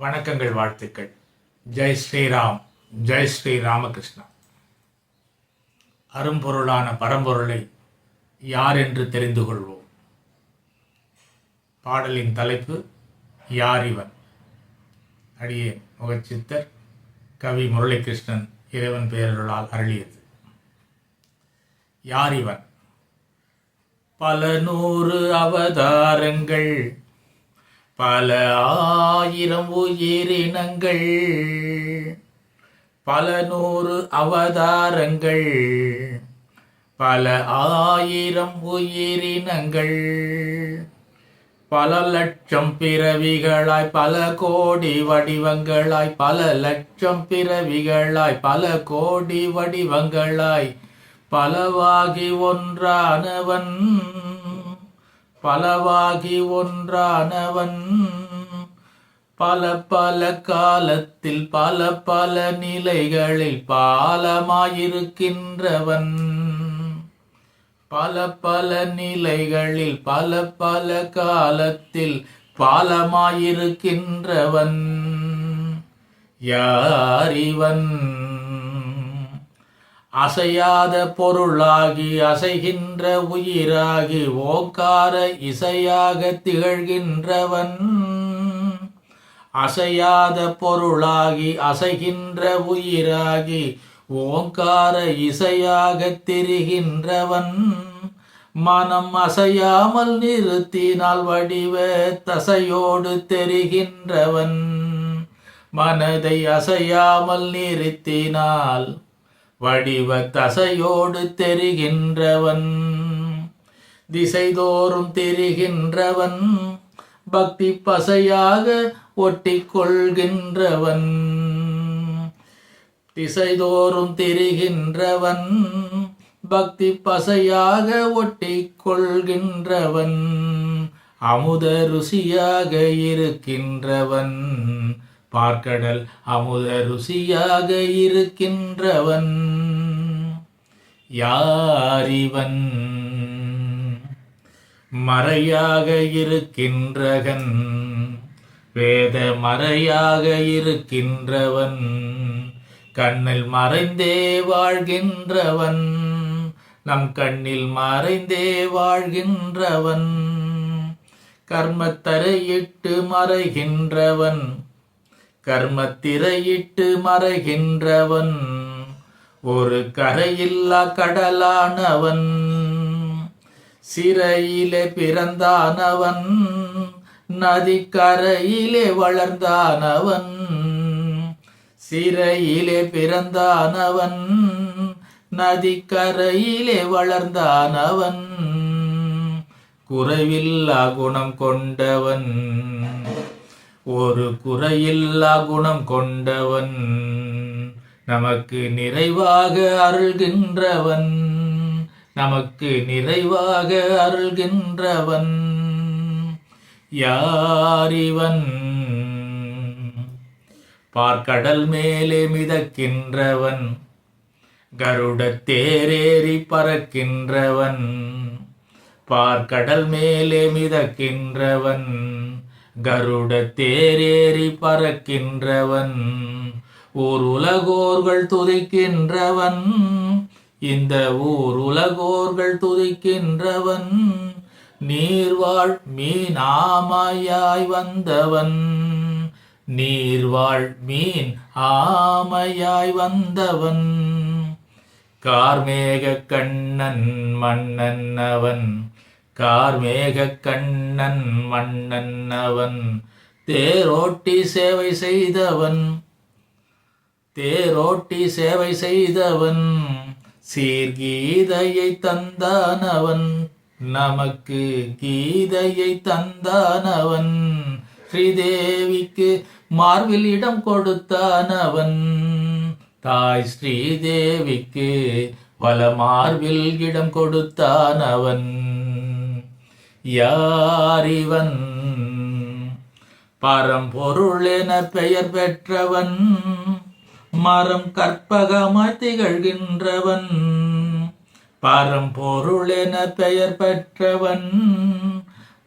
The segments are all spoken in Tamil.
வணக்கங்கள் வாழ்த்துக்கள். ஜெய் ஸ்ரீராம் ஜெய் ஸ்ரீ ராமகிருஷ்ணா. அரும்பொருளான பரம்பொருளை யார் என்று தெரிந்து கொள்வோம். பாடலின் தலைப்பு யார் இவன்? அடியே முகச்சித்தர் கவி முரளிகிருஷ்ணன் இறைவன் பேரருளால் அருளியது. யார் இவன்? பல நூறு அவதாரங்கள் பல ஆயிரம் உயிரினங்கள் பல நூறு அவதாரங்கள் பல ஆயிரம் உயிரினங்கள் பல லட்சம் பிறவிகளாய் பல கோடி வடிவங்களாய் பல லட்சம் பிறவிகளாய் பல கோடி வடிவங்களாய் பலவாகி ஒன்றானவன் பலவாகி ஒன்றானவன். பல பல காலத்தில் பல பல நிலைகளில் பாலமாயிருக்கின்றவன். பல பல நிலைகளில் பல பல காலத்தில் பாலமாயிருக்கின்றவன். யாரிவன் அசையாத பொருளாகி அசைகின்ற உயிராகி ஓக்கார இசையாக திகழ்கின்றவன். அசையாத பொருளாகி அசைகின்ற உயிராகி ஓங்கார இசையாக திரிகின்றவன். மனம் அசையாமல் நிறுத்தினால் வடிவ தசையோடு தெரிகின்றவன். மனதை அசையாமல் நிறுத்தினால் வடிவ தசையோடு தெரிகின்றவன். திசைதோறும் தெரிகின்றவன். பக்தி பசையாக ஒட்டி கொள்கின்றவன் திசைதோறும் தெரிகின்றவன். பக்தி பசையாக ஒட்டி கொள்கின்றவன் அமுத ருசியாக இருக்கின்றவன். பார்க்கடல் அமுத ருசியாக இருக்கின்றவன். யாரிவன்? மறையாக இருக்கின்றகன். வேத மறையாக இருக்கின்றவன். கண்ணில் மறைந்தே வாழ்கின்றவன். நம் கண்ணில் மறைந்தே வாழ்கின்றவன். கர்மத்தரையிட்டு மறைகின்றவன். கர்மத்திரையிட்டு மறைகின்றவன். ஒரு கரையில்லா கடலானவன். சிறையிலே பிறந்தானவன். நதிக்கரையிலே வளர்ந்தானவன். சிறையிலே பிறந்தானவன். நதிக்கரையிலே வளர்ந்தானவன். குறைவில்லா குணம் கொண்டவன். ஒரு குறையில்லா குணம் கொண்டவன். நமக்கு நிறைவாக அருள்கின்றவன். நமக்கு நிறைவாக அருள்கின்றவன். யாரிவன் பார்க்கடல் மேலே மிதக்கின்றவன். கருட தேரேறி பறக்கின்றவன். பார்க்கடல் மேலே மிதக்கின்றவன். கருட தேரேறி பறக்கின்றவன் ஊர் உலகோர்கள் துதிக்கின்றவன். இந்த ஊர் உலகோர்கள் துதிக்கின்றவன் நீர்வாழ் மீனாமையாய் வந்தவன். நீர்வாழ் மீன் ஆமையாய் வந்தவன். கார்மேக கண்ணன் மன்னன் அவன் கார்மேக கண்ணன் மன்னன் அவன். தேரோட்டி சேவை செய்தவன். தேரோட்டி சேவை செய்தவன். சீர்கீதையை தந்தான் அவன் நமக்கு கீதையை தந்தான் அவன் ஸ்ரீதேவிக்கு மார்பில் இடம் கொடுத்தான் அவன் தாய் ஸ்ரீதேவிக்கு பல மார்பில் இடம் கொடுத்தான் அவன் யாரிவன்? பரம்பொருள் என பெயர் பெற்றவன். மரம் கற்பகமாய் திகழ்கின்றவன். பரம்பொருள் என பெயர் பெற்றவன்.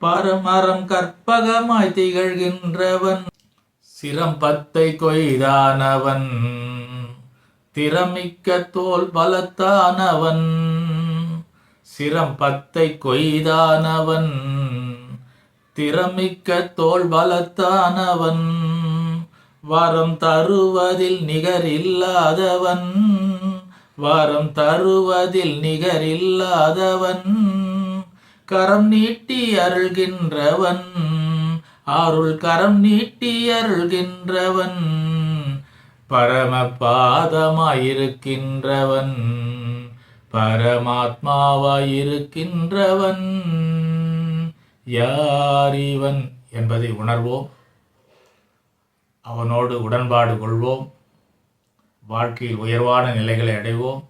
பரமரம் கற்பகமாய் திகழ்கின்றவன். சிரம்பத்தை கொய்தானவன். திறமிக்க தோல் பலத்தானவன். சிரம்பத்தை கொய்தானவன் திறமிக்க தோல் பலத்தானவன் வரம் தருவதில் நிகரில்லாதவன் வரம் தருவதில் நிகரில்லாதவன் கரம் நீட்டி அருள்கின்றவன் அருள் கரம் நீட்டி அருள்கின்றவன் பரம பாதமாயிருக்கின்றவன் பரமாத்மாவாயிருக்கின்றவன். யார் இவன் என்பதை உணர்வோம். அவனோடு உடன்பாடு கொள்வோம். வாழ்க்கையில் உயர்வான நிலைகளை அடைவோம்.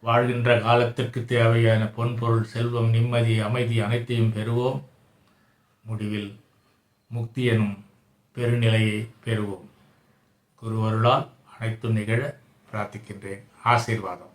வாழ்கின்ற காலத்திற்கு தேவையான பொன்பொருள் செல்வம் நிம்மதி அமைதி அனைத்தையும் பெறுவோம். முடிவில் முக்தி எனும் பெருநிலையை பெறுவோம். குருவருளால் அனைத்தும் நிகழ பிரார்த்திக்கின்றேன். ஆசீர்வாதம்.